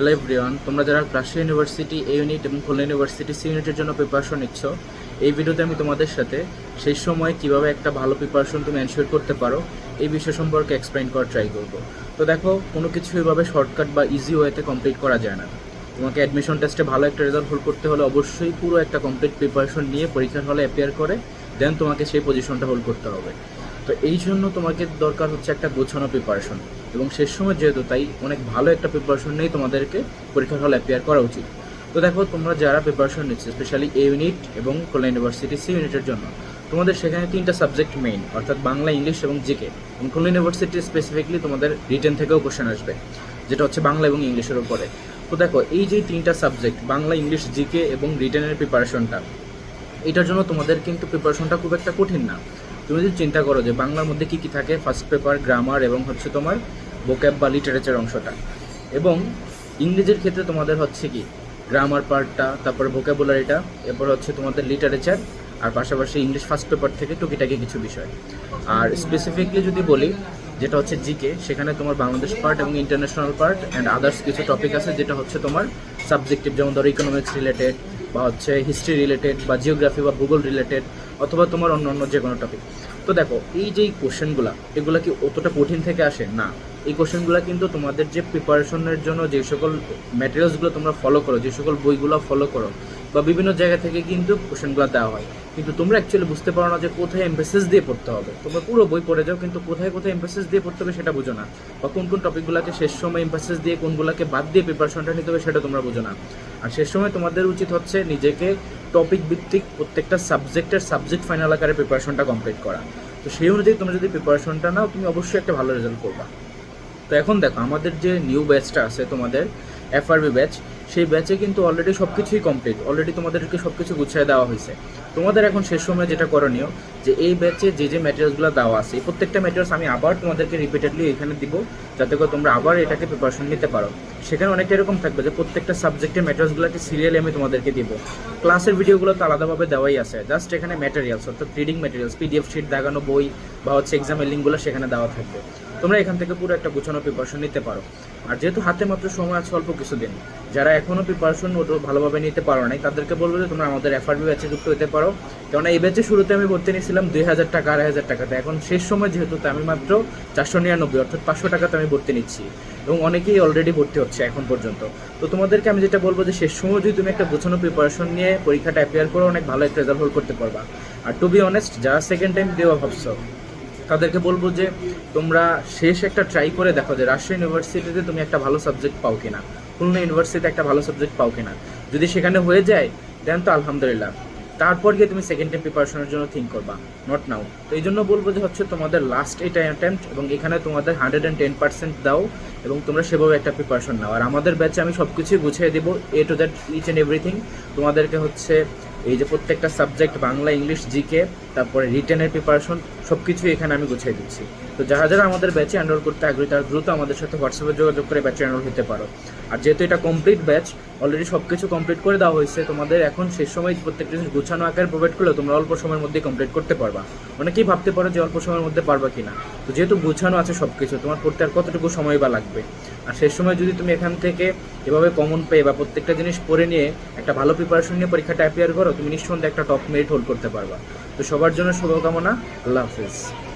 Hello everyone তোমরা যারা Rajshahi university এ unit এবং খুলনা ইউনিভার্সিটি সি ইউনিটের জন্য প্রিপারেশন নিচ্ছ, এই ভিডিওতে আমি তোমাদের সাথে সেই সময় কীভাবে একটা ভালো প্রিপারেশন তুমি এনশিওর করতে পারো, এই বিষয় সম্পর্কে এক্সপ্লেন করার ট্রাই করব। তো দেখো, কোনো কিছু এভাবে শর্টকাট বা ইজি ওয়েতে কমপ্লিট করা যায় না। তোমাকে অ্যাডমিশন টেস্টে ভালো একটা রেজাল্ট হোল্ড করতে হলে অবশ্যই পুরো একটা কমপ্লিট প্রিপারেশন নিয়ে পরীক্ষার হলে অ্যাপিয়ার করে দেন তোমাকে সেই পজিশনটা হোল্ড করতে হবে। তো এই জন্য তোমাকে দরকার হচ্ছে একটা গোছানো প্রিপারেশন এবং শেষ সময় যেহেতু, তাই অনেক ভালো একটা প্রিপারেশন নিয়েই তোমাদেরকে পরীক্ষার হলে অ্যাপিয়ার করা উচিত। তো দেখো, তোমরা যারা প্রিপারেশন নিচ্ছে স্পেশালি এ ইউনিট এবং খুলনা ইউনিভার্সিটি সি ইউনিটের জন্য, তোমাদের সেখানে তিনটা সাবজেক্ট মেইন অর্থাৎ বাংলা, ইংলিশ এবং জিকে। এবং খুলনা ইউনিভার্সিটি স্পেসিফিকলি তোমাদের রিটেন থেকেও কোশ্চেন আসবে, যেটা হচ্ছে বাংলা এবং ইংলিশের উপরে। তো দেখো, এই যে তিনটা সাবজেক্ট বাংলা, ইংলিশ, জিকে এবং রিটেনের প্রিপারেশনটা এটার জন্য তোমাদের কিন্তু প্রিপারেশনটা খুব একটা কঠিন না। তুমি যদি চিন্তা করো যে বাংলার মধ্যে কী কী থাকে ফার্স্ট পেপার গ্রামার এবং হচ্ছে তোমার ভোক্যাব বা লিটারেচার অংশটা। এবং ইংরেজির ক্ষেত্রে তোমাদের হচ্ছে কি গ্রামার পার্টটা তারপর ভোক্যাবুলারিটা এরপর হচ্ছে তোমাদের লিটারেচার আর পাশাপাশি ইংলিশ ফার্স্ট পেপার থেকে টুকিটাকি কিছু বিষয়। আর স্পেসিফিকলি যদি বলি, যেটা হচ্ছে জিকে সেখানে তোমার বাংলাদেশ পার্ট এবং ইন্টারন্যাশনাল পার্ট অ্যান্ড আদার্স কিছু টপিক আছে, যেটা হচ্ছে তোমার সাবজেক্টিভ যেমন ধরো ইকোনমিক্স রিলেটেড বা হচ্ছে হিস্ট্রি রিলেটেড বা জিওগ্রাফি বা ভূগোল রিলেটেড অথবা তোমার অন্য অন্য যে কোনো টপিক তো দেখো, এই যে কোশ্চেনগুলো এগুলো কি অতটা কঠিন থেকে আসে? না। এই কোশ্চেনগুলো কিন্তু তোমাদের যে প্রিপারেশনের জন্য যে সকল ম্যাটেরিয়ালসগুলো তোমরা ফলো করো, যে সকল বইগুলো ফলো করো, বা বিভিন্ন জায়গা থেকে কিন্তু কোশ্চেনগুলো দেওয়া হয়। কিন্তু তোমরা অ্যাকচুয়ালি বুঝতে পারো না যে কোথায় এমফেসিস দিয়ে পড়তে হবে। তোমরা পুরো বই পড়ে যাও, কিন্তু কোথায় কোথায় এমফেসিস দিয়ে পড়তে হবে সেটা বুঝো না। বা কোন কোন টপিকগুলোকে শেষ সময় এমফেসিস দিয়ে কোনগুলোকে বাদ দিয়ে প্রিপারেশনটা নিতে হবে সেটা তোমরা বুঝো না। আর শেষ সময় তোমাদের উচিত হচ্ছে নিজেকে টপিক ভিত্তিক প্রত্যেকটা সাবজেক্টের সাবজেক্ট ফাইনাল আকারে প্রিপারেশনটা কমপ্লিট করা। তো সেই অনুযায়ী তোমরা যদি প্রিপারেশনটা নাও, তুমি অবশ্যই একটা ভালো রেজাল্ট করবা। তো এখন দেখো, আমাদের যে নিউ ব্যাচটা আছে তোমাদের এফআরবি ব্যাচ সেই ব্যাচে কিন্তু অলরেডি সব কিছুই কমপ্লিট অলরেডি তোমাদেরকে সব কিছু গুছিয়ে দেওয়া হয়েছে। তোমাদের এখন শেষ সময় যেটা করণীয়, যে এই ব্যাচে যে যে ম্যাটেরিয়ালসগুলো দেওয়া আছে, এই প্রত্যেকটা ম্যাটেরিয়ালস আমি আবার তোমাদেরকে রিপিটেডলি এখানে দিব, যাতে করে তোমরা আবার এটাকে প্রিপারেশন নিতে পারো। সেখানে অনেকটা এরকম থাকবে যে প্রত্যেকটা সাবজেক্টের ম্যাটেরিয়ালসগুলোকে সিরিয়ালি আমি তোমাদেরকে দিব। ক্লাসের ভিডিওগুলো তো আলাদাভাবে দেওয়াই আছে। জাস্ট এখানে ম্যাটেরিয়ালস অর্থাৎ রিডিং ম্যাটেরিয়ালস পিডিএফ শিট দেখানো বই বা হচ্ছে এক্সামের লিঙ্কগুলো সেখানে দেওয়া থাকবে। তোমরা এখান থেকে পুরো একটা গুছানো প্রিপারেশন নিতে পারো। আর যেহেতু হাতে মাত্র সময় আছে অল্প কিছুদিন, যারা এখনও প্রিপারেশন ওটা ভালোভাবে নিতে পারো নাই, তাদেরকে বলব যে তোমরা আমাদের এফআরবি ব্যাচে যুক্ত হতে পারো। কেননা এই ব্যাচে শুরুতে আমি ভর্তি নিয়েছিলাম দুই হাজার টাকা, আড়াই হাজার টাকাতে। এখন শেষ সময় যেহেতু আমি মাত্র চারশো নিরানব্বই, অর্থাৎ পাঁচশো টাকাতে আমি ভর্তি নিচ্ছি। এবং অনেকেই অলরেডি ভর্তি হচ্ছে এখন পর্যন্ত। তো তোমাদেরকে আমি যেটা বলব যে শেষ সময় যদি তুমি একটা গোছানো প্রিপারেশন নিয়ে পরীক্ষাটা অ্যাপিয়ার করো অনেক ভালো একটা রেজাল্ট হোল্ড করতে পারবা। আর টু বি অনেস্ট যারা সেকেন্ড টাইম দেওয়া ভাবছ তাদেরকে বলব যে তোমরা শেষ একটা ট্রাই করে দেখো যে রাজশাহী ইউনিভার্সিটিতে তুমি একটা ভালো সাবজেক্ট পাও কিনা, খুলনা ইউনিভার্সিটিতে একটা ভালো সাবজেক্ট পাও কিনা। যদি সেখানে হয়ে যায় দেন তো আলহামদুলিল্লাহ। তারপর গিয়ে তুমি সেকেন্ড টাইম প্রিপারেশনের জন্য থিঙ্ক করবা নট নাও তো এই জন্য বলব যে হচ্ছে তোমাদের লাস্ট এটা অ্যাটেম্প্ট এবং এখানে তোমাদের হান্ড্রেড অ্যান্ড টেন পার্সেন্ট দাও এবং তোমরা সেভাবে একটা প্রিপারেশন নাও। আর আমাদের ব্যাচে আমি সব কিছুই গুছিয়ে দেবো A to that each and everything তোমাদেরকে হচ্ছে এই যে প্রত্যেকটা সাবজেক্ট বাংলা ইংলিশ জিকে তারপরে রিটেনের প্রিপারেশন সব কিছুই এখানে আমি গুছিয়ে দিচ্ছি। তো যারা যারা আমাদের ব্যাচে এনরোল করতে আগ্রহী, তারা দ্রুত আমাদের সাথে হোয়াটসঅ্যাপে যোগাযোগ করে ব্যাচে এনরোল হতে পারো। আর যেহেতু এটা কমপ্লিট ব্যাচ অলরেডি সব কিছু কমপ্লিট করে দেওয়া হয়েছে, তোমাদের এখন শেষ সময় প্রত্যেকটা জিনিস গুছানো আকারে প্রোভাইড করলে তোমরা অল্প সময়ের মধ্যে কমপ্লিট করতে পারবা। অনেকেই ভাবতে পারো যে অল্প সময়ের মধ্যে পারবা কিনা। তো যেহেতু গুছানো আছে সব কিছু তোমার পড়তে আর কতটুকু সময় বা লাগবে? আর শেষ সময় যদি তুমি এখান থেকে এভাবে কমন পেয়ে বা প্রত্যেকটা জিনিস পড়ে নিয়ে একটা ভালো প্রিপারেশন নিয়ে পরীক্ষাটা অ্যাপিয়ার করো, তুমি নিঃসন্দেহে একটা টপ মেরিট হোল্ড করতে পারবা। তো সবার জন্য শুভকামনা, আল্লাহ Hafiz.